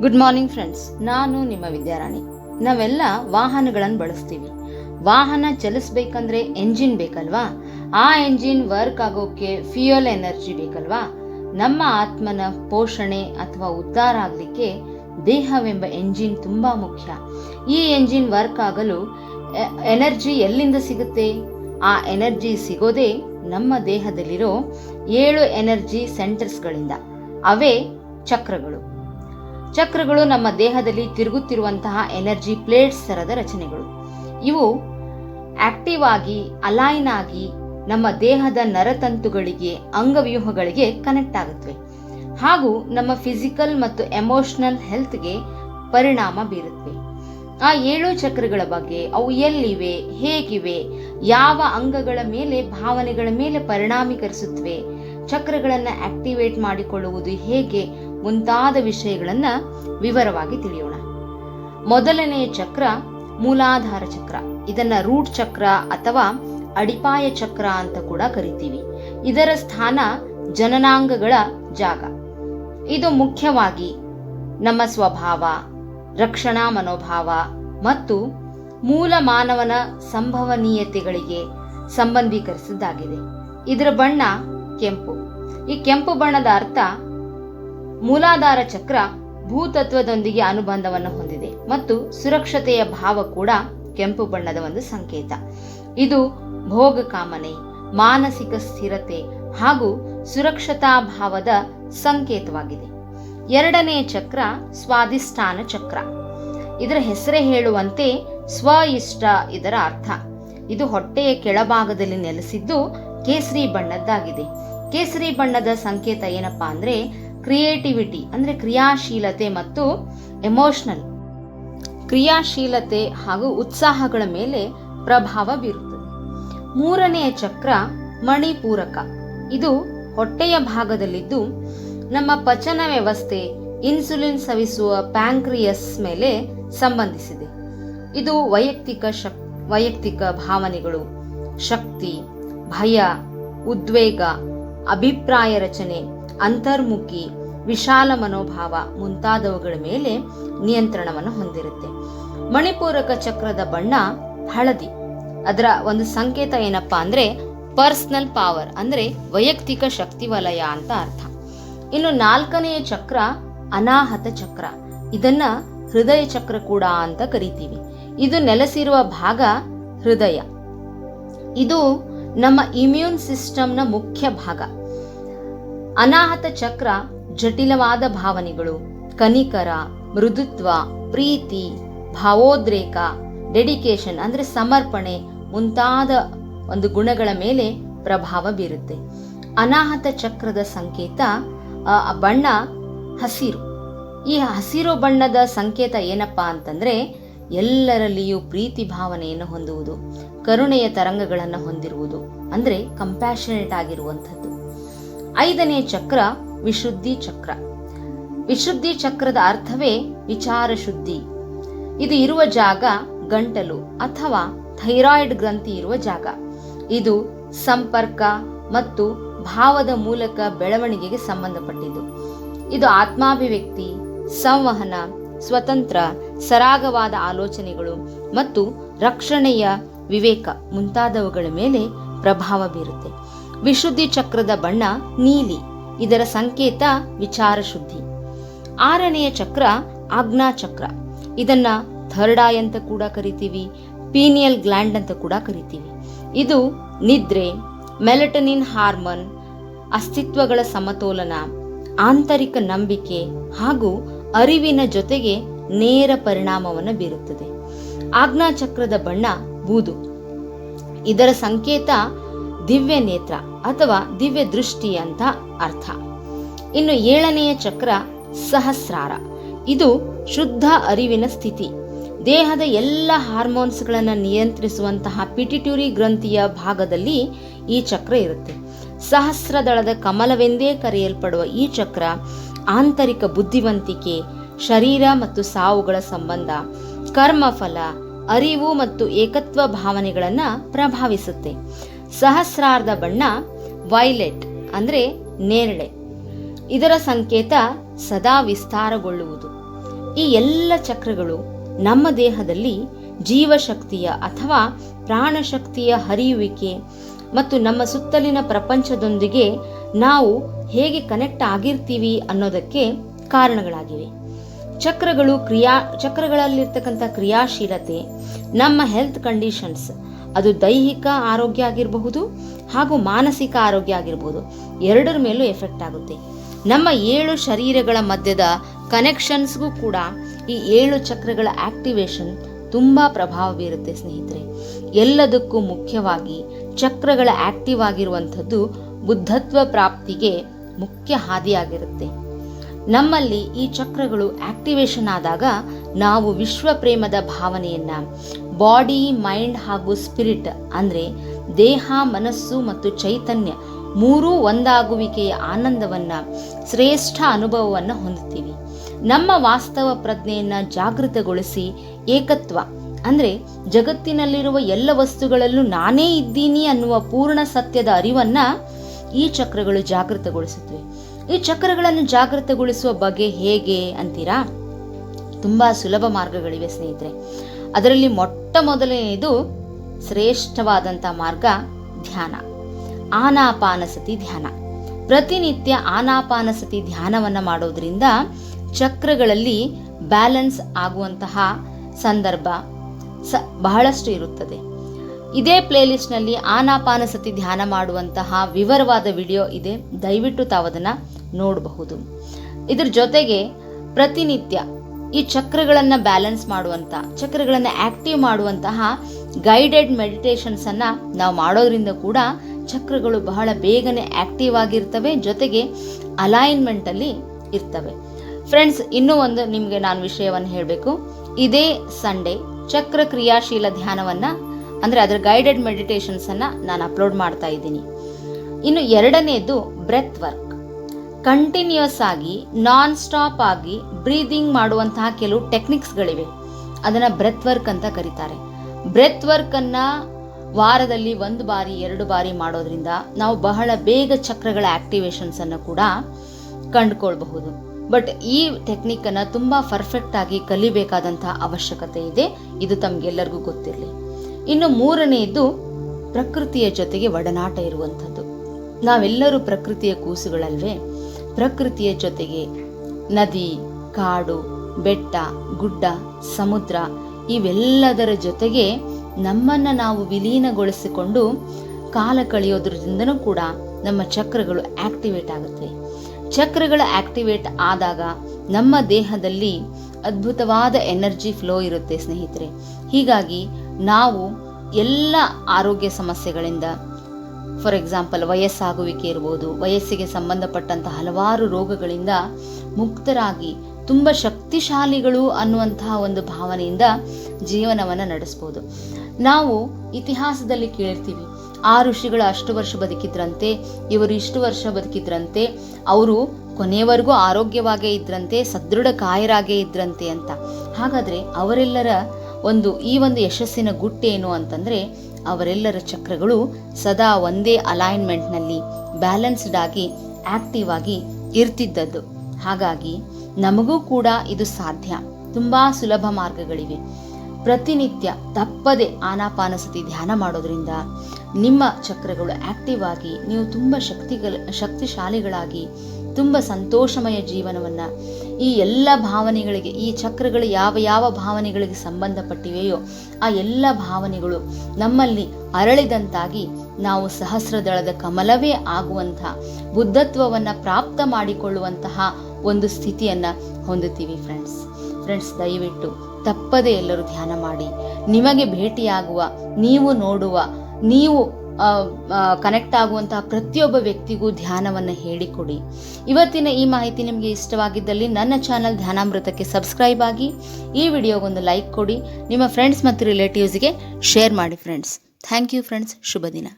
Good morning friends ನಾನು ನಿಮ್ಮ ವಿದ್ಯಾರಾಣಿ. ನಾವೆಲ್ಲ ವಾಹನಗಳನ್ನು ಬಳಸ್ತೀವಿ. ವಾಹನ ಚಲಿಸ್ಬೇಕಂದ್ರೆ ಎಂಜಿನ್ ಬೇಕಲ್ವಾ? ಆ ಎಂಜಿನ್ ವರ್ಕ್ ಆಗೋಕೆ ಫ್ಯೂಯಲ್ ಎನರ್ಜಿ ಬೇಕಲ್ವಾ? ನಮ್ಮ ಆತ್ಮನ ಪೋಷಣೆ ಅಥವಾ ಉದ್ಧಾರ ಆಗಲಿಕ್ಕೆ ದೇಹವೆಂಬ ಎಂಜಿನ್ ತುಂಬಾ ಮುಖ್ಯ. ಈ ಎಂಜಿನ್ ವರ್ಕ್ ಆಗಲು ಎನರ್ಜಿ ಎಲ್ಲಿಂದ ಸಿಗುತ್ತೆ? ಆ ಎನರ್ಜಿ ಸಿಗೋದೇ ನಮ್ಮ ದೇಹದಲ್ಲಿರೋ ಏಳು ಎನರ್ಜಿ ಸೆಂಟರ್ಸ್ಗಳಿಂದ ಅವೇ ಚಕ್ರಗಳು. ಚಕ್ರಗಳು ನಮ್ಮ ದೇಹದಲ್ಲಿ ತಿರುಗುತ್ತಿರುವಂತಹ ಎನರ್ಜಿ ಪ್ಲೇಟ್ಸ್ ಥರದ ರಚನೆಗಳು. ಇವು ಆಕ್ಟಿವ್ ಆಗಿ, ಅಲೈನ್ ಆಗಿ ನಮ್ಮ ದೇಹದ ನರತಂತುಗಳಿಗೆ, ಅಂಗವ್ಯೂಹಗಳಿಗೆ ಕನೆಕ್ಟ್ ಆಗುತ್ತವೆ. ಹಾಗೂ ನಮ್ಮ ಫಿಸಿಕಲ್ ಮತ್ತು ಎಮೋಷನಲ್ ಹೆಲ್ತ್ಗೆ ಪರಿಣಾಮ ಬೀರುತ್ತವೆ. ಆ ಏಳು ಚಕ್ರಗಳ ಬಗ್ಗೆ, ಅವು ಎಲ್ಲಿವೆ, ಹೇಗಿವೆ, ಯಾವ ಅಂಗಗಳ ಮೇಲೆ, ಭಾವನೆಗಳ ಮೇಲೆ ಪರಿಣಾಮೀಕರಿಸುತ್ತವೆ, ಚಕ್ರಗಳನ್ನು ಆಕ್ಟಿವೇಟ್ ಮಾಡಿಕೊಳ್ಳುವುದು ಹೇಗೆ ಮುಂತಾದ ವಿಷಯಗಳನ್ನು ವಿವರವಾಗಿ ತಿಳಿಯೋಣ. ಮೊದಲನೆಯ ಚಕ್ರ ಮೂಲಾಧಾರ ಚಕ್ರ. ಇದನ್ನ ರೂಟ್ ಚಕ್ರ ಅಥವಾ ಅಡಿಪಾಯ ಚಕ್ರ ಅಂತ ಕೂಡ ಕರಿತೀವಿ. ಇದರ ಸ್ಥಾನ ಜನನಾಂಗಗಳ ಜಾಗ. ಇದು ಮುಖ್ಯವಾಗಿ ನಮ್ಮ ಸ್ವಭಾವ, ರಕ್ಷಣಾ ಮನೋಭಾವ ಮತ್ತು ಮೂಲ ಮಾನವನ ಸಂಭವನೀಯತೆಗಳಿಗೆ ಸಂಬಂಧೀಕರಿಸಿದ್ದಾಗಿದೆ. ಇದರ ಬಣ್ಣ ಕೆಂಪು. ಈ ಕೆಂಪು ಬಣ್ಣದ ಅರ್ಥ ಮೂಲಾಧಾರ ಚಕ್ರ ಭೂತತ್ವದೊಂದಿಗೆ ಅನುಬಂಧವನ್ನು ಹೊಂದಿದೆ ಮತ್ತು ಸುರಕ್ಷತೆಯ ಭಾವ ಕೂಡ ಕೆಂಪು ಬಣ್ಣದ ಒಂದು ಸಂಕೇತ. ಇದು ಭೋಗ ಕಾಮನೆ ಮಾನಸಿಕ ಸ್ಥಿರತೆ ಹಾಗೂ ಸುರಕ್ಷತಾ ಭಾವದ ಸಂಕೇತವಾಗಿದೆ. ಎರಡನೇ ಚಕ್ರ ಸ್ವಾದಿಷ್ಠಾನ ಚಕ್ರ. ಇದರ ಹೆಸರೇ ಹೇಳುವಂತೆ ಸ್ವ ಇಷ್ಟ ಇದರ ಅರ್ಥ. ಇದು ಹೊಟ್ಟೆಯ ಕೆಳಭಾಗದಲ್ಲಿ ನೆಲೆಸಿದ್ದು ಕೇಸರಿ ಬಣ್ಣದ್ದಾಗಿದೆ. ಕೇಸರಿ ಬಣ್ಣದ ಸಂಕೇತ ಏನಪ್ಪಾ ಅಂದ್ರೆ ಕ್ರಿಯೇಟಿವಿಟಿ ಅಂದ್ರೆ ಕ್ರಿಯಾಶೀಲತೆ ಮತ್ತು ಎಮೋಷನಲ್. ಕ್ರಿಯಾಶೀಲತೆ ಹಾಗೂ ಉತ್ಸಾಹಗಳ ಮೇಲೆ ಪ್ರಭಾವ ಬೀರುತ್ತದೆ. ಮೂರನೆಯ ಚಕ್ರ ಮಣಿಪೂರಕ. ಇದು ಹೊಟ್ಟೆಯ ಭಾಗದಲ್ಲಿದ್ದು ನಮ್ಮ ಪಚನ ವ್ಯವಸ್ಥೆ, ಇನ್ಸುಲಿನ್ ಸವಿಸುವ ಪ್ಯಾಂಕ್ರಿಯಸ್ ಮೇಲೆ ಸಂಬಂಧಿಸಿದೆ. ಇದು ವೈಯಕ್ತಿಕ ಶಕ್, ವೈಯಕ್ತಿಕ ಭಾವನೆಗಳು, ಶಕ್ತಿ, ಭಯ, ಉದ್ವೇಗ, ಅಭಿಪ್ರಾಯ ರಚನೆ ಅಂತರ್ಮುಖಿ ವಿಶಾಲ ಮನೋಭಾವ ಮುಂತಾದವುಗಳ ಮೇಲೆ ನಿಯಂತ್ರಣವನ್ನು ಹೊಂದಿರುತ್ತೆ. ಮಣಿಪೂರಕ ಚಕ್ರದ ಬಣ್ಣ ಹಳದಿ. ಅದರ ಒಂದು ಸಂಕೇತ ಏನಪ್ಪಾ ಅಂದ್ರೆ ಪರ್ಸನಲ್ ಪವರ್ ಅಂದ್ರೆ ವೈಯಕ್ತಿಕ ಶಕ್ತಿ ವಲಯ ಅಂತ ಅರ್ಥ. ಇನ್ನು ನಾಲ್ಕನೆಯ ಚಕ್ರ ಅನಾಹತ ಚಕ್ರ. ಇದನ್ನ ಹೃದಯ ಚಕ್ರ ಕೂಡ ಅಂತ ಕರಿತೀವಿ. ಇದು ನೆಲೆಸಿರುವ ಭಾಗ ಹೃದಯ. ಇದು ನಮ್ಮ ಇಮ್ಯೂನ್ ಸಿಸ್ಟಮ್ನ ಮುಖ್ಯ ಭಾಗ. ಅನಾಹತ ಚಕ್ರ, ಜಟಿಲವಾದ ಭಾವನೆಗಳು, ಕನಿಕರ, ಮೃದುತ್ವ, ಪ್ರೀತಿ, ಭಾವೋದ್ರೇಕ ಡೆಡಿಕೇಶನ್ ಅಂದ್ರೆ ಸಮರ್ಪಣೆ ಮುಂತಾದ ಒಂದು ಗುಣಗಳ ಮೇಲೆ ಪ್ರಭಾವ ಬೀರುತ್ತೆ. ಅನಾಹತ ಚಕ್ರದ ಸಂಕೇತ ಬಣ್ಣ ಹಸಿರು. ಈ ಹಸಿರು ಬಣ್ಣದ ಸಂಕೇತ ಏನಪ್ಪಾ ಅಂತಂದ್ರೆ ಎಲ್ಲರಲ್ಲಿಯೂ ಪ್ರೀತಿ ಭಾವನೆಯನ್ನು ಹೊಂದುವುದು, ಕರುಣೆಯ ತರಂಗಗಳನ್ನು ಹೊಂದಿರುವುದು, ಅಂದ್ರೆ ಕಂಪ್ಯಾಷನೇಟ್ ಆಗಿರುವಂಥದ್ದು. ಐದನೇ ಚಕ್ರ ವಿಶುದ್ಧಿ ಚಕ್ರ. ವಿಶುದ್ಧಿ ಚಕ್ರದ ಅರ್ಥವೇ ವಿಚಾರ ಶುದ್ಧಿ. ಇದು ಇರುವ ಜಾಗ ಗಂಟಲು ಅಥವಾ ಥೈರಾಯ್ಡ್ ಗ್ರಂಥಿ ಇರುವ ಜಾಗ. ಇದು ಸಂಪರ್ಕ ಮತ್ತು ಭಾವದ ಮೂಲಕ ಬೆಳವಣಿಗೆಗೆ ಸಂಬಂಧಪಟ್ಟಿದ್ದು. ಇದು ಆತ್ಮಾಭಿವ್ಯಕ್ತಿ, ಸಂವಹನ, ಸ್ವತಂತ್ರ, ಸರಾಗವಾದ ಆಲೋಚನೆಗಳು ಮತ್ತು ರಕ್ಷಣೆಯ ವಿವೇಕ ಮುಂತಾದವುಗಳ ಮೇಲೆ ಪ್ರಭಾವ ಬೀರುತ್ತೆ. ವಿಶುದ್ಧಿ ಚಕ್ರದ ಬಣ್ಣ ನೀಲಿ. ಇದರ ಸಂಕೇತ ವಿಚಾರ ಶುದ್ಧಿ ಆರನೆಯ ಚಕ್ರ ಆಜ್ಞಾ ಚಕ್ರ ಇದನ್ನ ಥರ್ಡ್ ಐ ಅಂತ ಕೂಡ ಕರಿತೀವಿ, ಪೀನಿಯಲ್ ಗ್ಲ್ಯಾಂಡ್ ಅಂತ ಕೂಡ ಕರಿತೀವಿ. ಇದು ನಿದ್ರೆ, ಮೆಲಟನಿನ್ ಹಾರ್ಮೋನ್, ಅಸ್ತಿತ್ವಗಳ ಸಮತೋಲನ, ಆಂತರಿಕ ನಂಬಿಕೆ ಹಾಗೂ ಅರಿವಿನ ಜೊತೆಗೆ ನೇರ ಪರಿಣಾಮವನ್ನು ಬೀರುತ್ತದೆ. ಆಜ್ಞಾ ಚಕ್ರದ ಬಣ್ಣ ಬೂದು. ಇದರ ಸಂಕೇತ ದಿವ್ಯ ನೇತ್ರ ಅಥವಾ ದಿವ್ಯ ದೃಷ್ಟಿ ಅಂತ ಅರ್ಥ. ಇನ್ನು ಏಳನೆಯ ಚಕ್ರ ಸಹಸ್ರಾರ. ಇದು ಶುದ್ಧ ಅರಿವಿನ ಸ್ಥಿತಿ. ದೇಹದ ಎಲ್ಲ ಹಾರ್ಮೋನ್ಸ್ಗಳನ್ನು ನಿಯಂತ್ರಿಸುವಂತಹ ಪಿಟಿಟ್ಯೂರಿ ಗ್ರಂಥಿಯ ಭಾಗದಲ್ಲಿ ಈ ಚಕ್ರ ಇರುತ್ತೆ. ಸಹಸ್ರದಳದ ಕಮಲವೆಂದೇ ಕರೆಯಲ್ಪಡುವ ಈ ಚಕ್ರ ಆಂತರಿಕ ಬುದ್ಧಿವಂತಿಕೆ, ಶರೀರ ಮತ್ತು ಸಾವುಗಳ ಸಂಬಂಧ, ಕರ್ಮಫಲ, ಅರಿವು ಮತ್ತು ಏಕತ್ವ ಭಾವನೆಗಳನ್ನು ಪ್ರಭಾವಿಸುತ್ತೆ. ಸಹಸ್ರಾರ್ಧ ಬಣ್ಣ, ವೈಲೆಟ್ ಅಂದ್ರೆ ನೇರಳೆ. ಇದರ ಸಂಕೇತ ಸದಾ ವಿಸ್ತಾರಗೊಳ್ಳುವುದು. ಈ ಎಲ್ಲ ಚಕ್ರಗಳು ನಮ್ಮ ದೇಹದಲ್ಲಿ ಜೀವಶಕ್ತಿಯ ಅಥವಾ ಪ್ರಾಣಶಕ್ತಿಯ ಹರಿಯುವಿಕೆ ಮತ್ತು ನಮ್ಮ ಸುತ್ತಲಿನ ಪ್ರಪಂಚದೊಂದಿಗೆ ನಾವು ಹೇಗೆ ಕನೆಕ್ಟ್ ಆಗಿರ್ತೀವಿ ಅನ್ನೋದಕ್ಕೆ ಕಾರಣಗಳಾಗಿವೆ. ಚಕ್ರಗಳು ಕ್ರಿಯಾ, ಚಕ್ರಗಳಲ್ಲಿರ್ತಕ್ಕಂಥ ಕ್ರಿಯಾಶೀಲತೆ, ನಮ್ಮ ಹೆಲ್ತ್ ಕಂಡೀಷನ್ಸ್ ಅದು ದೈಹಿಕ ಆರೋಗ್ಯ ಆಗಿರಬಹುದು ಹಾಗೂ ಮಾನಸಿಕ ಆರೋಗ್ಯ ಆಗಿರಬಹುದು ಎರಡರ ಮೇಲೂ ಎಫೆಕ್ಟ್ ಆಗುತ್ತೆ. ನಮ್ಮ ಏಳು ಶರೀರಗಳ ಮಧ್ಯದ ಕನೆಕ್ಷನ್ಸ್ಗೂ ಕೂಡ ಈ ಏಳು ಚಕ್ರಗಳ ಆಕ್ಟಿವೇಶನ್ ತುಂಬ ಪ್ರಭಾವ ಬೀರುತ್ತೆ ಸ್ನೇಹಿತರೆ. ಎಲ್ಲದಕ್ಕೂ ಮುಖ್ಯವಾಗಿ ಚಕ್ರಗಳ ಆಕ್ಟಿವ್ ಆಗಿರುವಂಥದ್ದು ಬುದ್ಧತ್ವ ಪ್ರಾಪ್ತಿಗೆ ಮುಖ್ಯ ಹಾದಿಯಾಗಿರುತ್ತೆ. ನಮ್ಮಲ್ಲಿ ಈ ಚಕ್ರಗಳು ಆಕ್ಟಿವೇಶನ್ ಆದಾಗ ನಾವು ವಿಶ್ವ ಪ್ರೇಮದ ಭಾವನೆಯನ್ನ ಬಾಡಿ, ಮೈಂಡ್ ಹಾಗೂ ಸ್ಪಿರಿಟ್ ಅಂದರೆ ದೇಹ, ಮನಸ್ಸು ಮತ್ತು ಚೈತನ್ಯ ಮೂರೂ ಒಂದಾಗುವಿಕೆಯ ಆನಂದವನ್ನು, ಶ್ರೇಷ್ಠ ಅನುಭವವನ್ನು ಹೊಂದುತ್ತೀವಿ. ನಮ್ಮ ವಾಸ್ತವ ಪ್ರಜ್ಞೆಯನ್ನು ಜಾಗೃತಗೊಳಿಸಿ ಏಕತ್ವ ಅಂದರೆ ಜಗತ್ತಿನಲ್ಲಿರುವ ಎಲ್ಲ ವಸ್ತುಗಳಲ್ಲೂ ನಾನೇ ಇದ್ದೀನಿ ಅನ್ನುವ ಪೂರ್ಣ ಸತ್ಯದ ಅರಿವನ್ನು ಈ ಚಕ್ರಗಳು ಜಾಗೃತಗೊಳಿಸುತ್ತವೆ. ಈ ಚಕ್ರಗಳನ್ನು ಜಾಗೃತಗೊಳಿಸುವ ಬಗೆ ಹೇಗೆ ಅಂತೀರಾ? ತುಂಬ ಸುಲಭ ಮಾರ್ಗಗಳಿವೆ ಸ್ನೇಹಿತರೆ. ಅದರಲ್ಲಿ ಮೊಟ್ಟ ಮೊದಲನೆಯದು ಶ್ರೇಷ್ಠವಾದಂಥ ಮಾರ್ಗ ಧ್ಯಾನ. ಆನಾಪಾನಸತಿ ಧ್ಯಾನ. ಪ್ರತಿನಿತ್ಯ ಆನಾಪಾನಸತಿ ಧ್ಯಾನವನ್ನು ಮಾಡೋದ್ರಿಂದ ಚಕ್ರಗಳಲ್ಲಿ ಬ್ಯಾಲೆನ್ಸ್ ಆಗುವಂತಹ ಸಂದರ್ಭ ಸ ಬಹಳಷ್ಟು ಇರುತ್ತದೆ. ಇದೇ ಪ್ಲೇಲಿಸ್ಟ್ನಲ್ಲಿ ಆನಾಪಾನಸತಿ ಧ್ಯಾನ ಮಾಡುವಂತಹ ವಿವರವಾದ ವಿಡಿಯೋ ಇದೆ. ದಯವಿಟ್ಟು ತಾವದನ್ನು ನೋಡಬಹುದು. ಇದ್ರ ಜೊತೆಗೆ ಪ್ರತಿನಿತ್ಯ ಈ ಚಕ್ರಗಳನ್ನು ಬ್ಯಾಲೆನ್ಸ್ ಮಾಡುವಂಥ ಚಕ್ರಗಳನ್ನು ಆಕ್ಟಿವ್ ಮಾಡುವಂತಹ ಗೈಡೆಡ್ ಮೆಡಿಟೇಷನ್ಸನ್ನು ನಾವು ಮಾಡೋದ್ರಿಂದ ಕೂಡ ಚಕ್ರಗಳು ಬಹಳ ಬೇಗನೆ ಆಕ್ಟಿವ್ ಆಗಿರ್ತವೆ, ಜೊತೆಗೆ ಅಲೈನ್ಮೆಂಟಲ್ಲಿ ಇರ್ತವೆ. ಫ್ರೆಂಡ್ಸ್ ಇನ್ನೂ ಒಂದು ನಿಮಗೆ ನಾನು ವಿಷಯವನ್ನು ಹೇಳಬೇಕು. ಇದೇ ಸಂಡೇ ಚಕ್ರ ಕ್ರಿಯಾಶೀಲ ಧ್ಯಾನವನ್ನು, ಅಂದರೆ ಅದರ ಗೈಡೆಡ್ ಮೆಡಿಟೇಷನ್ಸನ್ನು ನಾನು ಅಪ್ಲೋಡ್ ಮಾಡ್ತಾ ಇದ್ದೀನಿ. ಇನ್ನು ಎರಡನೇದು ಬ್ರೆತ್ ವರ್ಕ್ ಕಂಟಿನ್ಯೂಸ್ ಆಗಿ ನಾನ್ ಸ್ಟಾಪ್ ಆಗಿ ಬ್ರೀದಿಂಗ್ ಮಾಡುವಂತಹ ಕೆಲವು ಟೆಕ್ನಿಕ್ಸ್ಗಳಿವೆ ಅದನ್ನು ಬ್ರೆತ್ ವರ್ಕ್ ಅಂತ ಕರೀತಾರೆ. ಬ್ರೆತ್ ವರ್ಕನ್ನು ವಾರದಲ್ಲಿ ಒಂದು ಬಾರಿ, ಎರಡು ಬಾರಿ ಮಾಡೋದ್ರಿಂದ ನಾವು ಬಹಳ ಬೇಗ ಚಕ್ರಗಳ ಆಕ್ಟಿವೇಶನ್ಸನ್ನು ಕೂಡ ಕಂಡುಕೊಳ್ಬಹುದು. ಬಟ್ ಈ ಟೆಕ್ನಿಕ್ಕನ್ನು ತುಂಬ ಪರ್ಫೆಕ್ಟ್ ಆಗಿ ಕಲಿಬೇಕಾದಂತಹ ಅವಶ್ಯಕತೆ ಇದೆ. ಇದು ತಮಗೆಲ್ಲರಿಗೂ ಗೊತ್ತಿರಲಿ. ಇನ್ನು ಮೂರನೆಯದು ಪ್ರಕೃತಿಯ ಜೊತೆಗೆ ಒಡನಾಟ ಇರುವಂಥದ್ದು. ನಾವೆಲ್ಲರೂ ಪ್ರಕೃತಿಯ ಕೂಸುಗಳಲ್ವೇ? ಪ್ರಕೃತಿಯ ಜೊತೆಗೆ ನದಿ, ಕಾಡು, ಬೆಟ್ಟ, ಗುಡ್ಡ, ಸಮುದ್ರ ಇವೆಲ್ಲದರ ಜೊತೆಗೆ ನಮ್ಮನ್ನು ನಾವು ವಿಲೀನಗೊಳಿಸಿಕೊಂಡು ಕಾಲ ಕಳೆಯೋದ್ರಿಂದನೂ ಕೂಡ ನಮ್ಮ ಚಕ್ರಗಳು ಆಕ್ಟಿವೇಟ್ ಆಗುತ್ತೆ. ಚಕ್ರಗಳ ಆಕ್ಟಿವೇಟ್ ಆದಾಗ ನಮ್ಮ ದೇಹದಲ್ಲಿ ಅದ್ಭುತವಾದ ಎನರ್ಜಿ ಫ್ಲೋ ಇರುತ್ತೆ ಸ್ನೇಹಿತರೆ. ಹೀಗಾಗಿ ನಾವು ಎಲ್ಲ ಆರೋಗ್ಯ ಸಮಸ್ಯೆಗಳಿಂದ ಫಾರ್ ಎಕ್ಸಾಂಪಲ್ ವಯಸ್ಸಾಗುವಿಕೆ ಇರ್ಬೋದು, ವಯಸ್ಸಿಗೆ ಸಂಬಂಧಪಟ್ಟಂಥ ಹಲವಾರು ರೋಗಗಳಿಂದ ಮುಕ್ತರಾಗಿ ತುಂಬ ಶಕ್ತಿಶಾಲಿಗಳು ಅನ್ನುವಂತಹ ಒಂದು ಭಾವನೆಯಿಂದ ಜೀವನವನ್ನು ನಡೆಸ್ಬೋದು. ನಾವು ಇತಿಹಾಸದಲ್ಲಿ ಕೇಳಿರ್ತೀವಿ ಆ ಋಷಿಗಳು ಅಷ್ಟು ವರ್ಷ ಬದುಕಿದ್ರಂತೆ, ಇವರು ಇಷ್ಟು ವರ್ಷ ಬದುಕಿದ್ರಂತೆ, ಅವರು ಕೊನೆಯವರೆಗೂ ಆರೋಗ್ಯವಾಗೇ ಇದ್ರಂತೆ ಸದೃಢ ಕಾಯರಾಗೇ ಇದ್ರಂತೆ ಅಂತ. ಹಾಗಾದರೆ ಅವರೆಲ್ಲರ ಒಂದು ಈ ಒಂದು ಯಶಸ್ಸಿನ ಗುಟ್ಟೇನು ಅಂತಂದರೆ ಅವರೆಲ್ಲರ ಚಕ್ರಗಳು ಸದಾ ಒಂದೇ ಅಲೈನ್ಮೆಂಟ್ನಲ್ಲಿ ಬ್ಯಾಲೆನ್ಸ್ಡ್ ಆಗಿ ಆಕ್ಟಿವ್ ಆಗಿ ಇರ್ತಿದ್ದದ್ದು. ಹಾಗಾಗಿ ನಮಗೂ ಕೂಡ ಇದು ಸಾಧ್ಯ. ತುಂಬ ಸುಲಭ ಮಾರ್ಗಗಳಿವೆ. ಪ್ರತಿನಿತ್ಯ ತಪ್ಪದೆ ಆನಾಪಾನಸತಿ ಧ್ಯಾನ ಮಾಡೋದ್ರಿಂದ ನಿಮ್ಮ ಚಕ್ರಗಳು ಆಕ್ಟಿವ್ ಆಗಿ ನೀವು ತುಂಬ ಶಕ್ತಿಗಳ, ಶಕ್ತಿಶಾಲಿಗಳಾಗಿ ತುಂಬ ಸಂತೋಷಮಯ ಜೀವನವನ್ನು ಈ ಎಲ್ಲ ಭಾವನೆಗಳಿಗೆ, ಈ ಚಕ್ರಗಳು ಯಾವ ಯಾವ ಭಾವನೆಗಳಿಗೆ ಸಂಬಂಧಪಟ್ಟಿವೆಯೋ ಆ ಎಲ್ಲ ಭಾವನೆಗಳು ನಮ್ಮಲ್ಲಿ ಅರಳಿದಂತಾಗಿ ನಾವು ಸಹಸ್ರದಳದ ಕಮಲವೇ ಆಗುವಂಥ ಬುದ್ಧತ್ವವನ್ನು ಪ್ರಾಪ್ತ ಮಾಡಿಕೊಳ್ಳುವಂತಹ ಒಂದು ಸ್ಥಿತಿಯನ್ನು ಹೊಂದುತ್ತೀವಿ ಫ್ರೆಂಡ್ಸ್ ಫ್ರೆಂಡ್ಸ್ ದಯವಿಟ್ಟು ತಪ್ಪದೇ ಎಲ್ಲರೂ ಧ್ಯಾನ ಮಾಡಿ. ನಿಮಗೆ ಭೇಟಿಯಾಗುವ, ನೀವು ನೋಡುವ, ನೀವು ಕನೆಕ್ಟ್ ಆಗುವಂತಹ ಪ್ರತಿಯೊಬ್ಬ ವ್ಯಕ್ತಿಗೂ ಧ್ಯಾನವನ್ನು ಹೇಳಿಕೊಡಿ. ಇವತ್ತಿನ ಈ ಮಾಹಿತಿ ನಿಮಗೆ ಇಷ್ಟವಾಗಿದ್ದಲ್ಲಿ ನನ್ನ ಚಾನಲ್ ಧ್ಯಾನಾಮೃತಕ್ಕೆ ಸಬ್ಸ್ಕ್ರೈಬ್ ಆಗಿ, ಈ ವಿಡಿಯೋಗೊಂದು ಲೈಕ್ ಕೊಡಿ. ನಿಮ್ಮ ಫ್ರೆಂಡ್ಸ್ ಮತ್ತು ರಿಲೇಟಿವ್ಸ್ಗೆ ಶೇರ್ ಮಾಡಿ ಫ್ರೆಂಡ್ಸ್ ಥ್ಯಾಂಕ್ ಯು ಫ್ರೆಂಡ್ಸ್ ಶುಭ ದಿನ